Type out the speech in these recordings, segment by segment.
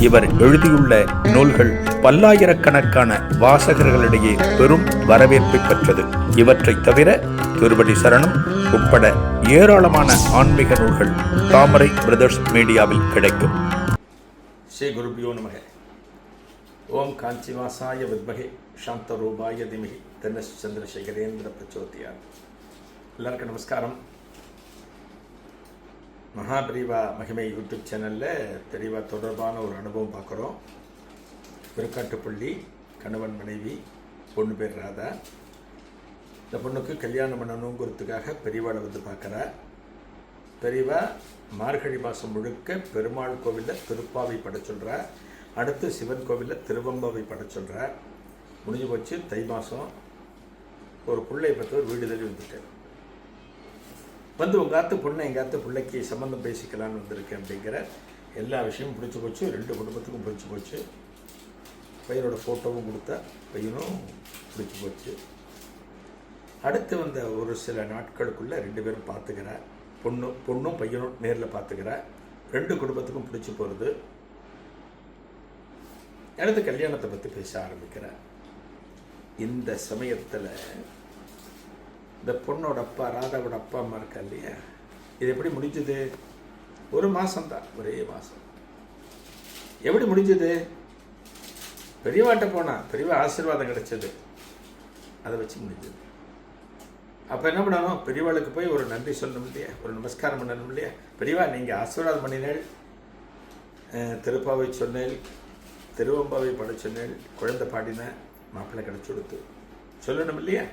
இவர் எழுதியுள்ள நூல்கள் பல்லாயிரக்கணக்கான வாசகர்களிடையே பெரும் வரவேற்பை பெற்றது. இவற்றைத் தவிர திருவடி சரணம் உட்பட ஏராளமான ஆன்மீக நூல்கள் தாமரை பிரதர்ஸ் மீடியாவில் கிடைக்கும். ஸ்ரீ குருபியோ நமக. ஓம் காஞ்சிவாசாய வித்மகே சாந்தரூபாய திமிகி. தனஸ் சந்திரசேகரேந்திர பிரச்சோத்தியார் எல்லாருக்கும் நமஸ்காரம். மகாபிரிவா மகிமை யூடியூப் சேனலில் பெரியவா தொடர்பான ஒரு அனுபவம் பார்க்குறோம். திருக்காட்டுப்பள்ளி கணவன் மனைவி பொண்ணு பேர் ராதா. இந்த பொண்ணுக்கு கல்யாணம் பண்ணணுங்கிறதுக்காக பெரியவாளை வந்து பார்க்குறா. பெரியவா மார்கழி மாதம் முழுக்க பெருமாள் கோவிலில் திருப்பாவை பட சொல்கிறா அடுத்து சிவன் கோவிலில் திருவம்பாவை பட சொல்கிறா முடிஞ்சு போச்சு தை மாதம் ஒரு பிள்ளை பற்றி ஒரு வீடு தள்ளி வந்துட்டேன். வந்து உங்கள் ஆத்து பொண்ணை எங்கள் ஆத்து பிள்ளைக்கு சம்மந்தம் பேசிக்கலான்னு வந்திருக்கேன் அப்படிங்கிற எல்லா விஷயமும் பிடிச்சி போச்சு. ரெண்டு குடும்பத்துக்கும் பிடிச்சி போச்சு. பையனோட ஃபோட்டோவும் கொடுத்தா பையனும் பிடிச்சி போச்சு. அடுத்து வந்த ஒரு சில நாட்களுக்குள்ளே ரெண்டு பேரும் பார்த்துக்கிற பொண்ணு பொண்ணும் பையனும் நேரில் பார்த்துக்கிற ரெண்டு குடும்பத்துக்கும் பிடிச்சி போகிறது அடுத்து கல்யாணத்தை பற்றி பேச ஆரம்பிக்கிறேன் இந்த சமயத்தில் இந்த பொண்ணோட அப்பா ராதாவோட அப்பா அம்மா இருக்கா இல்லையா? இது எப்படி முடிஞ்சது? ஒரு மாதம்தான் ஒரே மாதம் எப்படி முடிஞ்சது? பெரியவாட்ட போனா பெரியவா ஆசீர்வாதம் கிடைச்சது. அதை வச்சு முடிஞ்சது. அப்போ என்ன பண்ணணும்? பெரியவாளுக்கு போய் ஒரு நன்றி சொல்லணும் இல்லையா? ஒரு நமஸ்காரம் பண்ணணும் இல்லையா? பெரியவா நீங்கள் ஆசீர்வாதம் பண்ணினேள். திருப்பாவை சொன்னேள். திருவம்பாவை பட சொன்னேள். குழந்தை பாடின மாப்பிள்ளை கிடச்சி கொடுத்து. சொல்லணும் இல்லையா?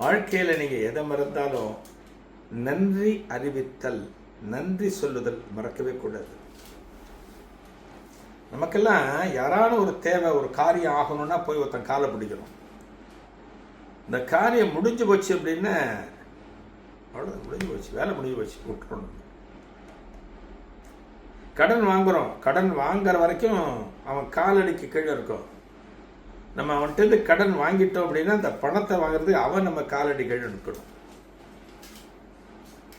வாழ்க்கையில் நீங்கள் எதை மறந்தாலும் நன்றி அறிவித்தல் நன்றி சொல்லுதல் மறக்கவே கூடாது. நமக்கெல்லாம் யாரான ஒரு தேவை ஒரு காரியம் ஆகணும்னா போய் ஒருத்தன் காலை பிடிக்கணும். இந்த காரியம் முடிஞ்சு போச்சு அப்படின்னா அவ்வளோ முடிஞ்சு போச்சு வேலை முடிஞ்சு போச்சு விட்டுறணும். கடன் வாங்குகிறோம் கடன் வாங்குற வரைக்கும் அவன் காலடிக்கு கீழே இருக்கும் நம்ம அவன்கிட்ட கடன் வாங்கிட்டோம் அப்படின்னா அந்த பணத்தை வாங்குறது அவன் நம்ம காலடி எடுக்கணும் இதுதான்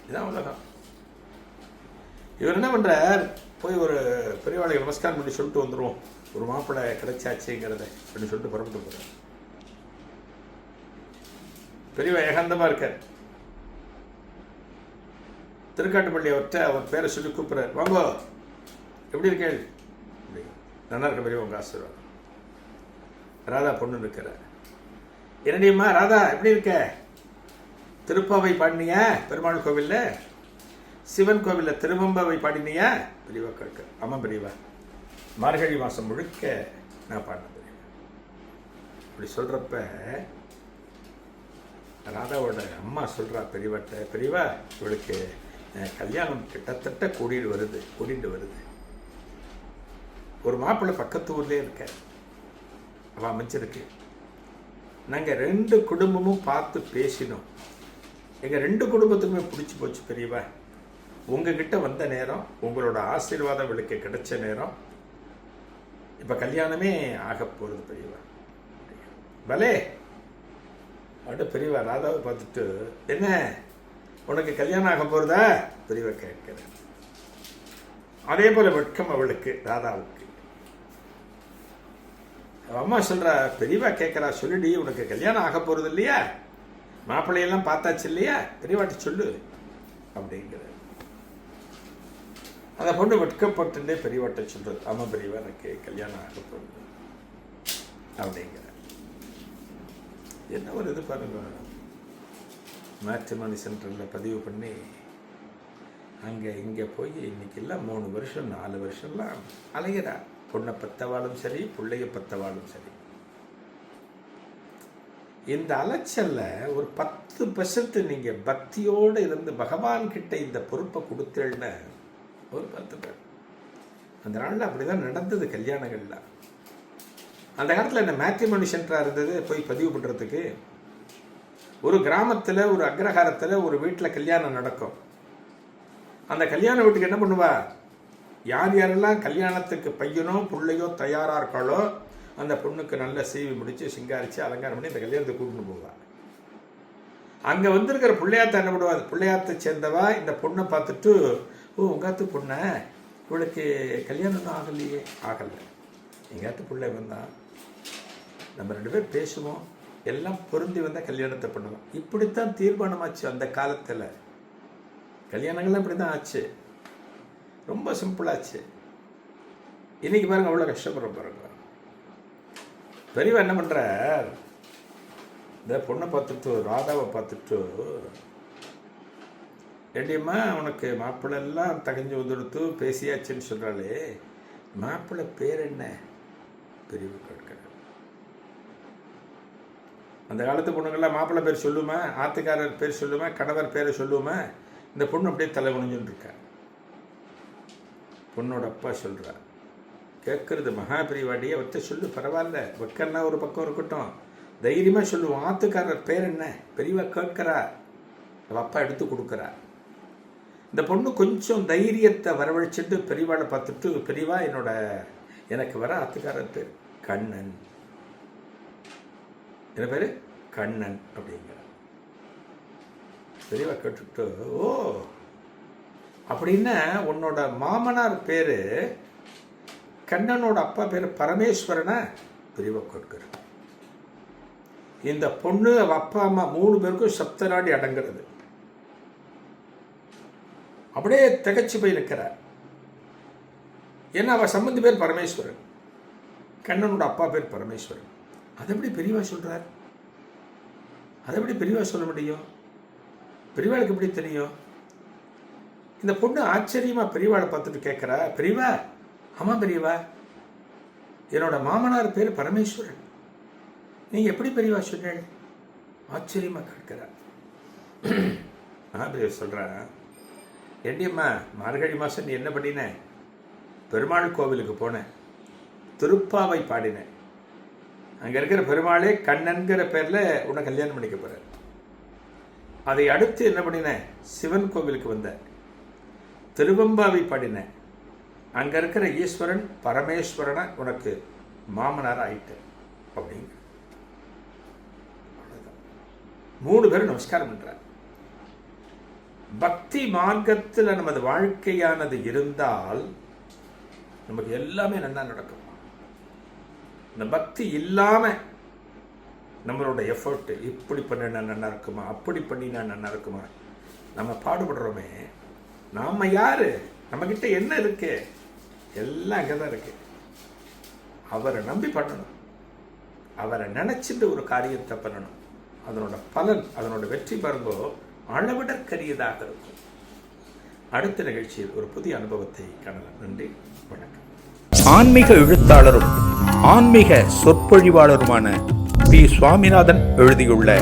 இதான் உலகம். இவர் என்ன பண்ணுறார் போய் ஒரு பெரியவாளை நமஸ்காரம் பண்ணி சொல்லிட்டு வந்துடுவோம் ஒரு மாப்பிள்ளை கிடைச்சாச்சுங்கிறத அப்படின்னு சொல்லிட்டு புறப்பட்டு போகிறார் பெரியவா ஏகாந்தமாக இருக்கார். திருக்காட்டுப்பள்ளி அவர்கிட்ட அவர் பேரை சொல்லி கூப்பிட்றார். வாங்கோ எப்படி இருக்கேள்? அப்படி. நல்லா இருக்க பெரிய உங்கள் ஆசீர்வாதம். ராதா பொண்ணு இருக்கிற. என்னடியம்மா ராதா எப்படி இருக்க? திருப்பாவை பாடினிய பெருமாள் கோவிலில்? சிவன் கோவிலில் திருவம்பாவை பாடினியா? பெரியவா கேட்க. ஆமாம் பெரியவா மார்கழி மாதம் முழுக்க நான் பாடினேன் பெரியவா இப்படி சொல்கிறப்ப ராதாவோட அம்மா சொல்கிறா பெரியவாட்ட பெரியவா இவளுக்கு கல்யாணம் கிட்டத்தட்ட கூடிட்டு வருது கூடிட்டு வருது. ஒரு மாப்பிள்ளை பக்கத்து ஊர்லேயே இருக்கேன் அவள் அமைச்சிருக்கு. நாங்கள் ரெண்டு குடும்பமும் பார்த்து பேசினோம். எங்கள் ரெண்டு குடும்பத்துக்குமே பிடிச்சி போச்சு பெரியவா. உங்ககிட்ட வந்த நேரம் உங்களோட ஆசீர்வாதம் அவளுக்கு கிடைச்ச நேரம். இப்போ கல்யாணமே ஆக போகிறது பெரியவா. பலே. அப்படியே பெரியவா ராதாவை பார்த்துட்டு என்ன? உனக்கு கல்யாணம் ஆக போகிறதா பெரியவா கேட்குறேன் அதே போல் வெட்கம் அவளுக்கு ராதாவுக்கு. அம்மா சொல்கிறா பெரியவா கேட்கறா சொல்லிடி உனக்கு கல்யாணம் ஆக போகிறது இல்லையா? மாப்பிள்ளையெல்லாம் பார்த்தாச்சு இல்லையா? பெரியவாட்டி சொல்லு அப்படிங்கிற அந்த பொண்ணு வெட்கப்பட்டுட்டே பெரியவாட்ட சொல்கிறது ஆமாம் பெரியவா எனக்கு கல்யாணம் ஆக போகிறது அப்படிங்கிற என்ன ஒரு இது பாருங்க. மேட்ரிமோனி சென்டரில் பதிவு பண்ணி அங்கே இங்கே போய் இன்றைக்கெல்லாம் மூணு வருஷம் நாலு வருஷம்லாம் அலைகிறாள் பொண்ணை பத்தவாளும் சரி பிள்ளைய பத்தவாளும் சரி. இந்த அலைச்சல்ல ஒரு பத்து பர்சன்ட் நீங்க பக்தியோடு இருந்து பகவான் கிட்ட இந்த பொறுப்பை கொடுத்தேன்னு ஒரு பத்து பேர். அந்த நாளில் அப்படிதான் நடந்தது கல்யாணங்கள்ல. அந்த காலத்தில் என்ன மேத்ரிமோனி சென்டராக இருந்தது போய் பதிவு பண்ணுறதுக்கு ஒரு கிராமத்தில் ஒரு அக்ரஹாரத்தில் ஒரு வீட்டில் கல்யாணம் நடக்கும். அந்த கல்யாண வீட்டுக்கு என்ன பண்ணுவா? யார் யாரெல்லாம் கல்யாணத்துக்கு பையனோ பிள்ளையோ தயாராக இருக்காளோ அந்த பொண்ணுக்கு நல்ல சீவி முடித்து சிங்காரித்து அலங்காரம் பண்ணி இந்த கல்யாணத்தை கூட்டின்னு போவாங்க அங்கே வந்திருக்கிற பிள்ளையாத்த என்ன பண்ணுவா? பிள்ளையாத்தை சேர்ந்தவா இந்த பொண்ணை பார்த்துட்டு ஓ உங்காத்து பொண்ணை? இவளுக்கு கல்யாணம் தான் ஆகலையே. ஆகலை. எங்காத்து பிள்ளை வந்தான் நம்ம ரெண்டு பேர் பேசுவோம். எல்லாம் பொருந்தி வந்தால் கல்யாணத்தை பண்ணுவோம். இப்படித்தான் தீர்மானமாச்சு அந்த காலத்தில். கல்யாணங்கள்லாம் இப்படி தான் ஆச்சு. ரொம்ப சிம்பிளாச்சு. இன்னைக்கு பாருங்க அவ்வளோ கஷ்டப்படுற பாருங்க. பெரியவா என்ன பண்ணுறார் இந்த பொண்ணை பார்த்துட்டு ராதாவை பார்த்துட்டு ஏடியம்மா உனக்கு மாப்பிள்ளை எல்லாம் தகஞ்சு வந்துடுத்து பேசியாச்சுன்னு சொல்கிறாளே மாப்பிள்ளை பேர் என்ன? பெரியவா கேட்கிறார். அந்த காலத்து பொண்ணுங்கள்லாம் மாப்பிள்ளை பேர் சொல்லுமா? ஆத்துக்காரர் பேர் சொல்லுமா? கணவர் பேரை சொல்லுமா? இந்த பொண்ணு அப்படியே தலை குனிஞ்சுன்னு இருக்கா. பொண்ணோட அப்பா சொல்கிறார் கேட்குறது மகாபிரிவாடியை அவர்கிட்ட சொல்லு பரவாயில்ல. வெக்கன்னா ஒரு பக்கம் இருக்கட்டும். தைரியமாக சொல்லுவோம் ஆத்துக்காரர் பேர் என்ன? பெரியவா கேட்கிறா. அவள் அப்பா எடுத்து கொடுக்குறா. இந்த பொண்ணு கொஞ்சம் தைரியத்தை வரவழைச்சிட்டு பெரியவாளை பார்த்துட்டு பெரியவா என்னோட எனக்கு வர ஆத்துக்காரர் பேர் கண்ணன். என்ன பேர்? கண்ணன் அப்படிங்கிற. பெரியவா கேட்டுட்டு ஓ அப்படின்னு உன்னோட மாமனார் பேர் கண்ணனோட அப்பா பேர் பரமேஸ்வரனை பெரியவா கேட்கிற இந்த பொண்ணு அப்பா அம்மா மூணு பேருக்கும் சப்தநாடி அடங்குறது. அப்படியே திகச்சு போய் நிற்கிறார் ஏன்னா அவள் சம்பந்தி பேர் பரமேஸ்வரன். கண்ணனோட அப்பா பேர் பரமேஸ்வரன். அதை எப்படி பெரியவா சொல்கிறார் அதை எப்படி பெரியவா சொல்ல முடியும்? பெரியவாளுக்கு எப்படி தெரியும்? இந்த பொண்ணு ஆச்சரியமாக பெரியவாளை பார்த்துட்டு கேட்குறா பெரியவா ஆமாம் பெரியவா என்னோட மாமனார் பேர் பரமேஸ்வரன். நீங்கள் எப்படி பெரியவா சொன்னீள் ஆச்சரியமாக கேட்குறா மகாபெரியவா சொல்கிறேன் ஏண்டியம்மா மார்கழி மாதம் நீ என்ன பண்ணின? பெருமாள் கோவிலுக்கு போனேன் திருப்பாவை பாடினேன். அங்கே இருக்கிற பெருமாளே கண்ணன்கிற பேரில் உன்னை கல்யாணம் பண்ணிக்க போகிறேன் அதை அடுத்து என்ன பண்ணினேன்? சிவன் கோவிலுக்கு வந்தேன். திருவம்பாவை பாடினேன் அங்கே இருக்கிற ஈஸ்வரன் பரமேஸ்வரனை உனக்கு மாமனார் ஆயிட்டு அப்படிங்க மூணு பேரும் நமஸ்காரம் பண்ணுறார் பக்தி மார்க்கத்தில் நமது வாழ்க்கையானது இருந்தால் நமக்கு எல்லாமே நல்லா நடக்கும். இந்த பக்தி இல்லாம நம்மளோட எஃபர்ட் இப்படி பண்ணினா நல்லா இருக்குமா? அப்படி பண்ணினா நல்லா இருக்குமா? நம்ம பாடுபடுறோமே. நாம யாரு? நம்மக்கிட்ட என்ன இருக்கு? எல்லாம் அங்கே தான் இருக்கு. அவரை நம்பி பண்ணணும். அவரை நினைச்சிட்டு ஒரு காரியத்தை பண்ணணும். அதனோட பலன் அதனோட வெற்றி பரம்போ அளவிடற்கரியதாக இருக்கும். அடுத்த நிகழ்ச்சியில் ஒரு புதிய அனுபவத்தை காணலாம். நன்றி. வணக்கம். ஆன்மீக எழுத்தாளரும் ஆன்மீக சொற்பொழிவாளருமான பி. சுவாமிநாதன் எழுதியுள்ள